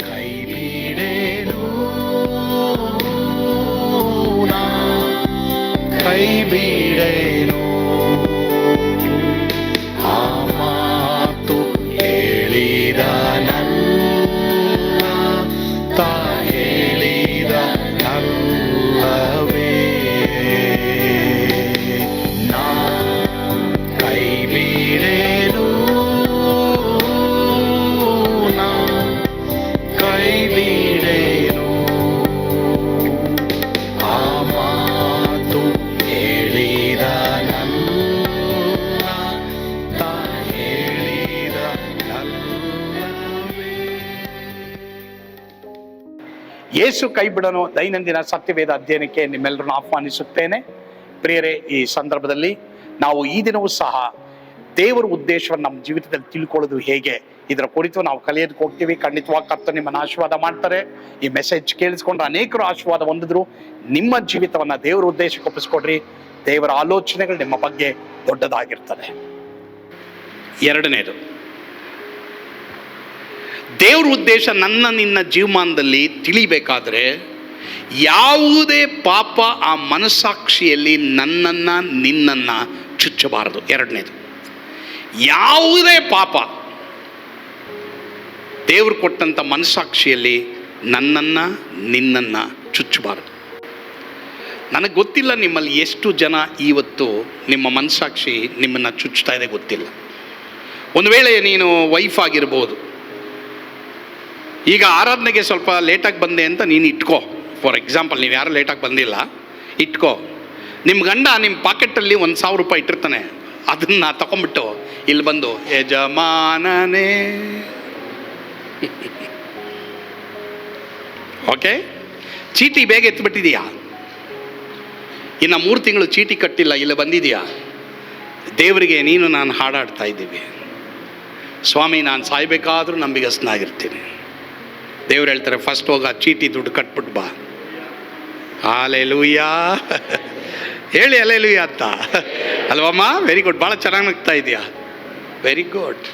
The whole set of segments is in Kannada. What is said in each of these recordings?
ಕೈ ಬಿಡೇನು ಯೇಸು ಕೈ ಬಿಡನು ದೈನಂದಿನ ಸತ್ಯವೇದ ಅಧ್ಯಯನಕ್ಕೆ ನಿಮ್ಮೆಲ್ಲರನ್ನು ಆಹ್ವಾನಿಸುತ್ತೇನೆ. ಪ್ರಿಯರೇ, ಈ ಸಂದರ್ಭದಲ್ಲಿ ನಾವು ಈ ದಿನವೂ ಸಹ ದೇವರ ಉದ್ದೇಶವನ್ನು ನಮ್ಮ ಜೀವಿತದಲ್ಲಿ ತಿಳ್ಕೊಳ್ಳೋದು ಹೇಗೆ, ಇದರ ಕುರಿತು ನಾವು ಕಲಿಯೋದಕ್ಕೆ ಹೋಗ್ತೀವಿ. ಖಂಡಿತವಾಗಿ ಕರ್ತ ನಿಮ್ಮನ್ನು ಆಶೀರ್ವಾದ ಮಾಡ್ತಾರೆ. ಈ ಮೆಸೇಜ್ ಕೇಳಿಸ್ಕೊಂಡ್ರೆ ಅನೇಕರು ಆಶೀರ್ವಾದ ಹೊಂದಿದ್ರು. ನಿಮ್ಮ ಜೀವಿತವನ್ನು ದೇವರ ಉದ್ದೇಶಕ್ಕೆ ಒಪ್ಪಿಸ್ಕೊಡ್ರಿ. ದೇವರ ಆಲೋಚನೆಗಳು ನಿಮ್ಮ ಬಗ್ಗೆ ದೊಡ್ಡದಾಗಿರ್ತದೆ ಎರಡನೇದು ದೇವ್ರ ಉದ್ದೇಶ ನನ್ನ ನಿನ್ನ ಜೀವಮಾನದಲ್ಲಿ ತಿಳಿಬೇಕಾದ್ರೆ ಯಾವುದೇ ಪಾಪ ಆ ಮನಸ್ಸಾಕ್ಷಿಯಲ್ಲಿ ನನ್ನನ್ನು, ನಿನ್ನನ್ನು ಚುಚ್ಚಬಾರದು. ಎರಡನೇದು, ಯಾವುದೇ ಪಾಪ ದೇವರು ಕೊಟ್ಟಂಥ ಮನಸ್ಸಾಕ್ಷಿಯಲ್ಲಿ ನನ್ನನ್ನು, ನಿನ್ನನ್ನು ಚುಚ್ಚಬಾರದು. ನನಗೆ ಗೊತ್ತಿಲ್ಲ ನಿಮ್ಮಲ್ಲಿ ಎಷ್ಟು ಜನ ಇವತ್ತು ನಿಮ್ಮ ಮನಸ್ಸಾಕ್ಷಿ ನಿಮ್ಮನ್ನು ಚುಚ್ಚುತ್ತಾ ಇದೆ ಗೊತ್ತಿಲ್ಲ. ಒಂದು ವೇಳೆ ನೀನು ವೈಫ್ ಆಗಿರ್ಬೋದು ಈಗ ಆರಾಧನೆಗೆ ಸ್ವಲ್ಪ ಲೇಟಾಗಿ ಬಂದೆ ಅಂತ ನೀನು ಇಟ್ಕೋ. ಫಾರ್ ಎಕ್ಸಾಂಪಲ್ ನೀವು ಯಾರು ಲೇಟಾಗಿ ಬಂದಿಲ್ಲ, ಇಟ್ಕೋ. ನಿಮ್ಮ ಗಂಡ ನಿಮ್ಮ ಪಾಕೆಟಲ್ಲಿ ಒಂದು ಸಾವಿರ ರೂಪಾಯಿ ಇಟ್ಟಿರ್ತಾನೆ. ಅದನ್ನು ತಗೊಂಬಿಟ್ಟು ಇಲ್ಲಿ ಬಂದು, ಯಜಮಾನನೇ. ಓಕೆ ಚೀಟಿ ಬೇಗ ಎತ್ಬಿಟ್ಟಿದೀಯಾ? ಇನ್ನು ಮೂರು ತಿಂಗಳು ಚೀಟಿ ಕಟ್ಟಿಲ್ಲ, ಇಲ್ಲಿ ಬಂದಿದೆಯಾ? ದೇವರಿಗೆ ನೀನು ನಾನು ಹಾಡಾಡ್ತಾ ಇದ್ದೀವಿ. ಸ್ವಾಮಿ, ನಾನು ಸಾಯ್ಬೇಕಾದ್ರೂ ನಂಬಿಗಸ್ನಾಗಿರ್ತೀನಿ ದೇವ್ರು ಹೇಳ್ತಾರೆ ಫಸ್ಟ್ ಹೋಗಿ ಆ ಚೀಟಿ ದುಡ್ಡು ಕಟ್ಬಿಟ್ಟು ಬಾ. ಆಲೆಲುಯ್ಯಾ ಹೇಳಿ ಅಲೆಲುಯ್ಯ ಅಂತ. ಅಲ್ವಮ್ಮ ವೆರಿ ಗುಡ್ ಭಾಳ ಚೆನ್ನಾಗಿ ನಗ್ತಾ ಇದೆಯಾ? ವೆರಿ ಗುಡ್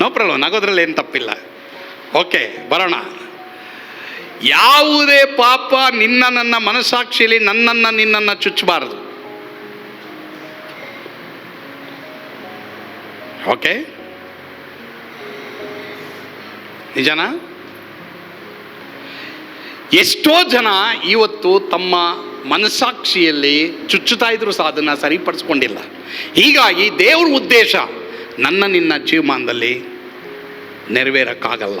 ನೋ ಪ್ರಾಬ್ಲಮ್ ನಗೋದ್ರಲ್ಲಿ ಏನು ತಪ್ಪಿಲ್ಲ. ಓಕೆ ಬರೋಣ. ಯಾವುದೇ ಪಾಪ ನಿನ್ನ ನನ್ನ ಮನಸ್ಸಾಕ್ಷಿಲಿ ನನ್ನನ್ನು ನಿನ್ನನ್ನು ಚುಚ್ಚಬಾರದು. ಓಕೆ ನಿಜನಾ? ಎಷ್ಟೋ ಜನ ಇವತ್ತು ತಮ್ಮ ಮನಸ್ಸಾಕ್ಷಿಯಲ್ಲಿ ಚುಚ್ಚುತ್ತಾ ಇದ್ರು ಸಹ ಅದನ್ನು ಸರಿಪಡಿಸ್ಕೊಂಡಿಲ್ಲ. ಹೀಗಾಗಿ ದೇವ್ರ ಉದ್ದೇಶ ನನ್ನ ನಿನ್ನ ಜೀವಮಾನದಲ್ಲಿ ನೆರವೇರೋಕ್ಕಾಗಲ್ಲ.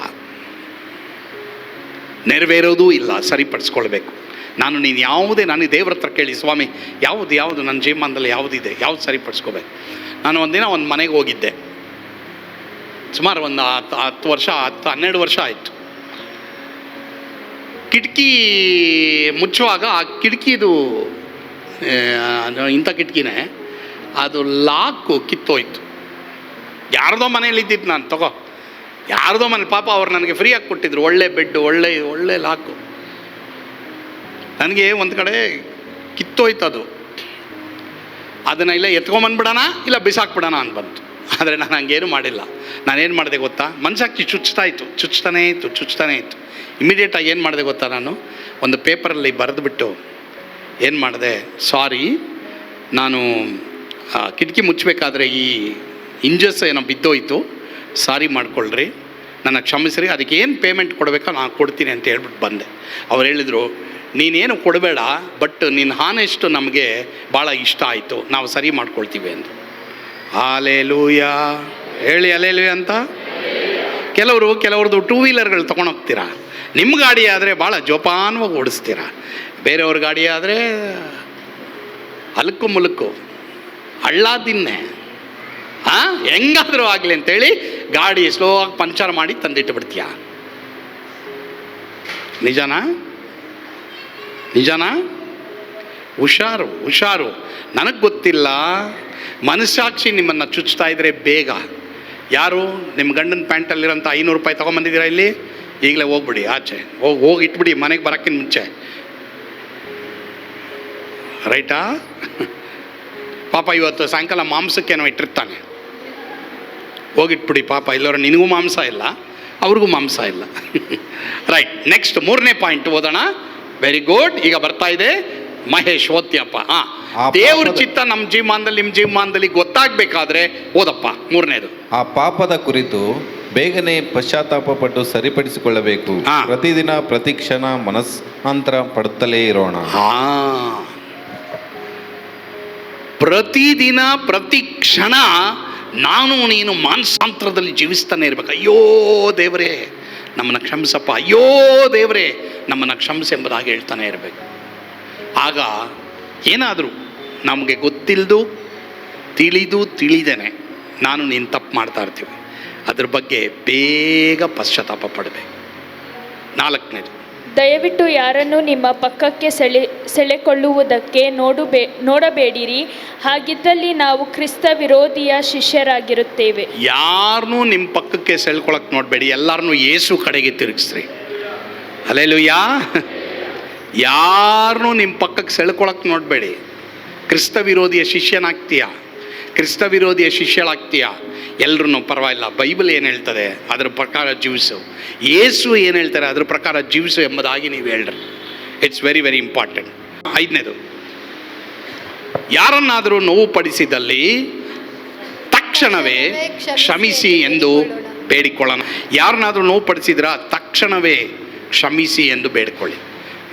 ನೆರವೇರೋದೂ ಇಲ್ಲ, ಸರಿಪಡಿಸ್ಕೊಳ್ಬೇಕು. ನಾನು ನೀನು ಯಾವುದೇ, ನಾನು ದೇವ್ರ ಹತ್ರ ಕೇಳಿ, ಸ್ವಾಮಿ, ಯಾವುದು ಯಾವುದು ನನ್ನ ಜೀವಮಾನದಲ್ಲಿ ಯಾವುದಿದೆ, ಯಾವುದು ಸರಿಪಡಿಸ್ಕೋಬೇಕು? ನಾನು ಒಂದಿನ ಒಂದು ಮನೆಗೆ ಹೋಗಿದ್ದೆ. ಸುಮಾರು ಒಂದು ಹತ್ತು ಹತ್ತು ವರ್ಷ, ಹತ್ತು, ಹನ್ನೆರಡು ವರ್ಷ ಆಯಿತು. ಕಿಟಕಿ ಮುಚ್ಚುವಾಗ ಆ ಕಿಟಕಿದು ಇಂಥ ಕಿಟಕಿನೇ, ಅದು ಲಾಕು ಕಿತ್ತೋಯ್ತು. ಯಾರ್ದೋ ಮನೇಲಿ ಇದ್ದಿದ್ದು ನಾನು, ತಗೋ. ಯಾರ್ದೋ ಮನೆ, ಪಾಪ ಅವ್ರು ನನಗೆ ಫ್ರೀಯಾಗಿ ಕೊಟ್ಟಿದ್ರು, ಒಳ್ಳೆ ಬೆಡ್ ಒಳ್ಳೆ ಒಳ್ಳೆ ಲಾಕು ನನಗೆ ಒಂದು ಕಡೆ ಕಿತ್ತೋಯ್ತು ಅದು. ಅದನ್ನು ಇಲ್ಲ ಎತ್ಕೊಂಬಂದ್ಬಿಡೋಣ ಇಲ್ಲ ಬಿಸಾಕ್ಬಿಡೋಣ ಅಂತ ಬಂತು. ಆದರೆ ನಾನು ಹಂಗೇನು ಮಾಡಿಲ್ಲ. ನಾನೇನು ಮಾಡಿದೆ ಗೊತ್ತಾ? ಮನ್ಸಾಕ್ಷಿ ಚುಚ್ತಾಯಿತ್ತು ಚುಚ್ತಾನೇ ಇತ್ತು ಚುಚ್ತಾನೇ ಇತ್ತು. ಇಮಿಡಿಯೇಟಾಗಿ ಏನು ಮಾಡಿದೆ ಗೊತ್ತಾ ನಾನು? ಒಂದು ಪೇಪರಲ್ಲಿ ಬರೆದುಬಿಟ್ಟು ಏನು ಮಾಡಿದೆ? ಸಾರಿ ನಾನು ಕಿಟಕಿ ಮುಚ್ಚಬೇಕಾದ್ರೆ ಈ ಇಂಜಸ್ ಏನೋ ಬಿದ್ದೋಯ್ತು. ಸಾರಿ ಮಾಡಿಕೊಳ್ಳ್ರಿ ನನ್ನ ಕ್ಷಮಿಸ್ರಿ. ಅದಕ್ಕೆ ಏನು ಪೇಮೆಂಟ್ ಕೊಡಬೇಕೋ ನಾನು ಕೊಡ್ತೀನಿ ಅಂತ ಹೇಳ್ಬಿಟ್ಟು ಬಂದೆ. ಅವ್ರು ಹೇಳಿದರು ನೀನೇನು ಕೊಡಬೇಡ ಬಟ್ ನಿನ್ನ ಹಾನೆಷ್ಟು ನಮಗೆ ಭಾಳ ಇಷ್ಟ ಆಯಿತು. ನಾವು ಸರಿ ಮಾಡ್ಕೊಳ್ತೀವಿ ಅಂತ ಆಲೇಲೂಯ ಹೇಳಿ ಅಲೇಲುಯ ಅಂತ? ಕೆಲವರು ಕೆಲವ್ರದ್ದು ಟೂ ವೀಲರ್ಗಳು ತೊಗೊಂಡೋಗ್ತೀರಾ ನಿಮ್ಮ ಗಾಡಿ ಆದರೆ ಭಾಳ ಜೋಪಾನವಾಗಿ ಓಡಿಸ್ತೀರಾ? ಬೇರೆಯವ್ರ ಗಾಡಿ ಆದರೆ ಅಲುಕು ಮುಲುಕು, ಹಳ್ಳ ದಿನ್ನೆ ಹಾಂ ಹೆಂಗಾದರೂ ಆಗಲಿ ಅಂತೇಳಿ ಗಾಡಿ ಸ್ಲೋ ಆಗಿ ಪಂಚರ್ ಮಾಡಿ ತಂದಿಟ್ಟು ಬಿಡ್ತೀಯ ನಿಜನಾ? ನಿಜನಾ? ಹುಷಾರು ಹುಷಾರು. ನನಗೆ ಗೊತ್ತಿಲ್ಲ. ಮನಸ್ಸಾಕ್ಷಿ ನಿಮ್ಮನ್ನು ಚುಚ್ತಾ ಇದ್ರೆ ಬೇಗ. ಯಾರು? ನಿಮ್ಮ ಗಂಡನ ಪ್ಯಾಂಟಲ್ಲಿರೋಂಥ ಐನೂರು ರೂಪಾಯಿ ತೊಗೊಂಬಂದಿದ್ದೀರಾ ಇಲ್ಲಿ? ಈಗಲೇ ಹೋಗ್ಬಿಡಿ ಆಚೆ. ಹೋಗಿ ಹೋಗಿ ಇಟ್ಬಿಡಿ ಮನೆಗೆ ಬರೋಕ್ಕಿಂತ ಮುಂಚೆ. ರೈಟಾ? ಪಾಪ ಇವತ್ತು ಸಾಯಂಕಾಲ ಮಾಂಸಕ್ಕೇನೋ ಇಟ್ಟಿರ್ತಾನೆ. ಹೋಗಿಟ್ಬಿಡಿ ಪಾಪ ಇಲ್ಲವ್ರ ನಿನಗೂ ಮಾಂಸ ಇಲ್ಲ ಅವ್ರಿಗೂ ಮಾಂಸ ಇಲ್ಲ. ರೈಟ್ ನೆಕ್ಸ್ಟ್ ಮೂರನೇ ಪಾಯಿಂಟ್ ಓದೋಣ. ವೆರಿ ಗುಡ್ ಈಗ ಬರ್ತಾ ಇದೆ ಮಹೇಶ್ ಓದ್ತಿಯಪ್ಪ. ಹಾ ದೇವ್ರ ಚಿತ್ತ ನಮ್ಮ ಜೀವಮಾನದಲ್ಲಿ ನಿಮ್ಮ ಜೀವಮಾನದಲ್ಲಿ ಗೊತ್ತಾಗಬೇಕಾದ್ರೆ ಓದಪ್ಪ ಮೂರನೇದು. ಆ ಪಾಪದ ಕುರಿತು ಬೇಗನೆ ಪಶ್ಚಾತ್ತಾಪ ಪಟ್ಟು ಸರಿಪಡಿಸಿಕೊಳ್ಳಬೇಕು. ಹಾ. ಪ್ರತಿದಿನ ಪ್ರತಿ ಕ್ಷಣ ಮನಸ್ಸಾಂತರ ಪಡುತ್ತಲೇ ಇರೋಣ. ಹಾ. ಪ್ರತಿದಿನ ಪ್ರತಿ ಕ್ಷಣ ನಾನು ನೀನು ಮಾನಸಾಂತರದಲ್ಲಿ ಜೀವಿಸ್ತಾನೆ ಇರ್ಬೇಕು. ಅಯ್ಯೋ ದೇವರೇ ನಮ್ಮನ್ನು ಕ್ಷಮಿಸಪ್ಪ. ಅಯ್ಯೋ ದೇವರೇ ನಮ್ಮನ್ನು ಕ್ಷಮಿಸಿ ಎಂಬುದಾಗಿ ಹೇಳ್ತಾನೆ ಇರಬೇಕು. ಆಗ ಏನಾದರೂ ನಮಗೆ ಗೊತ್ತಿಲ್ಲದು ತಿಳಿದು ತಿಳಿದೇನೆ. ನಾನು ನೀನು ತಪ್ಪು ಮಾಡ್ತಾ ಇರ್ತೀವಿ. ಅದ್ರ ಬಗ್ಗೆ ಬೇಗ ಪಶ್ಚಾತ್ತಾಪ ಪಡಬೇಕು. ನಾಲ್ಕನೇದು. ದಯವಿಟ್ಟು ಯಾರನ್ನು ನಿಮ್ಮ ಪಕ್ಕಕ್ಕೆ ಸೆಳೆ ಸೆಳೆಕೊಳ್ಳುವುದಕ್ಕೆ ನೋಡುಬೇ ನೋಡಬೇಡಿರಿ. ಹಾಗಿದ್ದಲ್ಲಿ ನಾವು ಕ್ರಿಸ್ತ ವಿರೋಧಿಯ ಶಿಷ್ಯರಾಗಿರುತ್ತೇವೆ. ಯಾರನ್ನೂ ನಿಮ್ಮ ಪಕ್ಕಕ್ಕೆ ಸೆಳ್ಕೊಳಕ್ಕೆ ನೋಡಬೇಡಿ. ಎಲ್ಲರನ್ನೂ ಏಸು ಕಡೆಗೆ ತಿರುಗಿಸ್ರಿ. ಅಲ್ಲೆಲ್ಲೂಯ್ಯ ಯಾರನ್ನೂ ನಿಮ್ಮ ಪಕ್ಕಕ್ಕೆ ಸೆಳ್ಕೊಳಕ್ಕೆ ನೋಡಬೇಡಿ. ಕ್ರಿಸ್ತ ವಿರೋಧಿಯ ಶಿಷ್ಯನಾಗ್ತೀಯ? ಕ್ರಿಸ್ತ ವಿರೋಧಿಯ ಶಿಷ್ಯಳಾಗ್ತೀಯ? ಎಲ್ಲರೂ ಪರವಾಗಿಲ್ಲ. ಬೈಬಲ್ ಏನು ಹೇಳ್ತದೆ? ಅದರ ಪ್ರಕಾರ ಜೀವಿಸು. ಏಸು ಏನು ಹೇಳ್ತಾರೆ? ಅದ್ರ ಪ್ರಕಾರ ಜೀವಿಸು ಎಂಬುದಾಗಿ ನೀವು ಹೇಳ್ರಿ. ಇಟ್ಸ್ ವೆರಿ ವೆರಿ ಇಂಪಾರ್ಟೆಂಟ್ ಐದನೇದು. ಯಾರನ್ನಾದರೂ ನೋವು ಪಡಿಸಿದಲ್ಲಿ ತಕ್ಷಣವೇ ಕ್ಷಮಿಸಿ ಎಂದು ಬೇಡಿಕೊಳ್ಳೋಣ. ಯಾರನ್ನಾದರೂ ನೋವು ಪಡಿಸಿದ್ರ ತಕ್ಷಣವೇ ಕ್ಷಮಿಸಿ ಎಂದು ಬೇಡಿಕೊಳ್ಳಿ.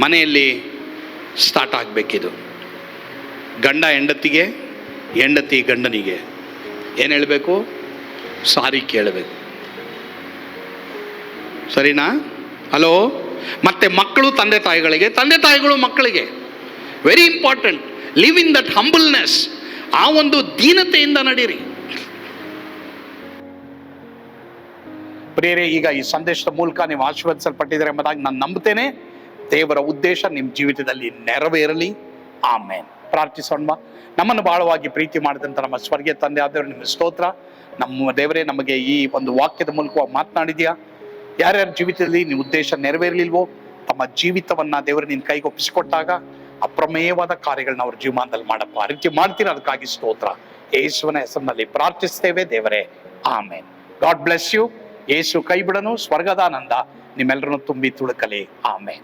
ಮನೆಯಲ್ಲಿ ಸ್ಟಾರ್ಟ್ ಆಗಬೇಕಿದು. ಗಂಡ ಹೆಂಡತಿಗೆ ಹೆಂಡತಿ ಗಂಡನಿಗೆ ಏನು ಹೇಳಬೇಕು? ಸಾರಿ ಕೇಳಬೇಕು. ಸರಿನಾ? ಹಲೋ? ಮತ್ತೆ ಮಕ್ಕಳು ತಂದೆ ತಾಯಿಗಳಿಗೆ, ತಂದೆ ತಾಯಿಗಳು ಮಕ್ಕಳಿಗೆ very important live in that humbleness ಆ ಒಂದು ದೀನತೆಯಿಂದ ನಡೀರಿ. ಪ್ರೇರೆ ಈಗ ಈ ಸಂದೇಶದ ಮೂಲಕ ನೀವು ಆಶೀರ್ವದಿಸಲ್ಪಟ್ಟಿದ್ದಾರೆ ಎಂಬುದಾಗಿ ನಾನು ನಂಬುತ್ತೇನೆ. ದೇವರ ಉದ್ದೇಶ ನಿಮ್ಮ ಜೀವಿತದಲ್ಲಿ ನೆರವೇರಲಿ. ಆಮೇನ್. ಪ್ರಾರ್ಥಿಸೋಣ ನಮ್ಮನ್ನು ಬಹಳವಾಗಿ ಪ್ರೀತಿ ಮಾಡಿದಂಥ ನಮ್ಮ ಸ್ವರ್ಗೀಯ ತಂದೆ ಆದವರು ನಿಮ್ಮ ಸ್ತೋತ್ರ. ನಮ್ಮ ದೇವರೇ, ನಮಗೆ ಈ ಒಂದು ವಾಕ್ಯದ ಮೂಲಕ ಮಾತನಾಡಿದ್ಯಾ. ಯಾರ್ಯಾರ ಜೀವಿತದಲ್ಲಿ ನಿಮ್ಮ ಉದ್ದೇಶ ನೆರವೇರಲಿಲ್ವೋ, ತಮ್ಮ ಜೀವಿತವನ್ನ ದೇವರು ನಿನ್ನ ಕೈಗೆ ಒಪ್ಪಿಸಿಕೊಟ್ಟಾಗ ಅಪ್ರಮೇಯವಾದ ಕಾರ್ಯಗಳನ್ನ ಅವ್ರ ಜೀವಮಾನದಲ್ಲಿ ಮಾಡಪ್ಪ. ಆ ರೀತಿ ಮಾಡ್ತೀರಾ? ಅದಕ್ಕಾಗಿ ಸ್ತೋತ್ರ. ಯೇಸುವನ ಹೆಸರಿನಲ್ಲಿ ಪ್ರಾರ್ಥಿಸ್ತೇವೆ ದೇವರೇ. ಆಮೇನ್. God bless you. ಯೇಸು ಕೈ ಬಿಡನು. ಸ್ವರ್ಗದಾನಂದ. ನಿಮ್ಮೆಲ್ಲರನ್ನು ತುಂಬಿ ತುಳುಕಲಿ. ಆಮೇನ್.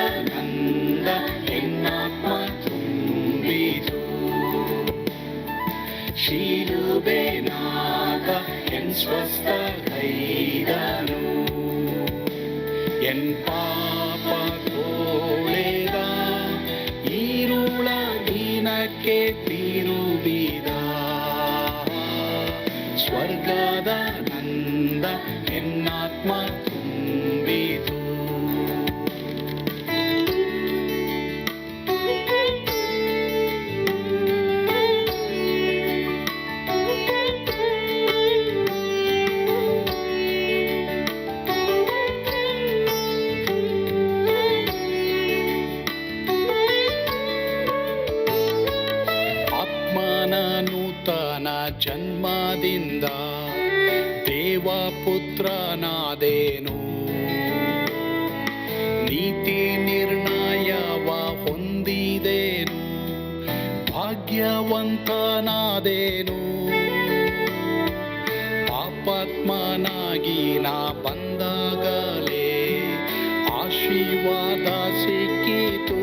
ಎನ್ ಸ್ವಸ್ಥ ಕೈದನು ಎನ್ ಪಾಪ ತೋಳೆದ ಈರುಳ ದಿನಕ್ಕೆ ತಿರುಬಿದ ಸ್ವರ್ಗದ ನಂದ ಎನ್ನಾತ್ಮ ಭಾಗ್ಯವಂತನಾದೇನು. ಪಾಪಾತ್ಮನಾಗಿ ನಾ ಬಂದಾಗಲೇ ಆಶೀರ್ವಾದ ಸಿಕ್ಕಿತು.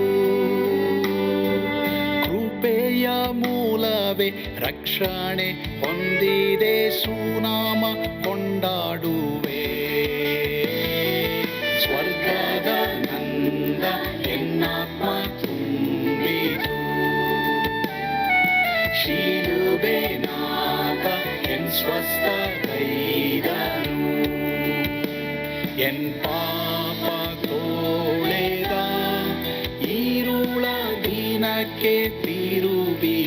ಕೃಪೆಯ ಮೂಲವೇ ರಕ್ಷಣೆ ಹೊಂದಿದೆ ಸುನಾಮ ಕೊಂಡಾಡುವೆ ಸ್ವಸ್ಥಗೈದನು ಎನ್ ಪಾಪ ತೋಳೆದ ಈರುಳ ದಿನಕ್ಕೆ ತಿರುಬಿದ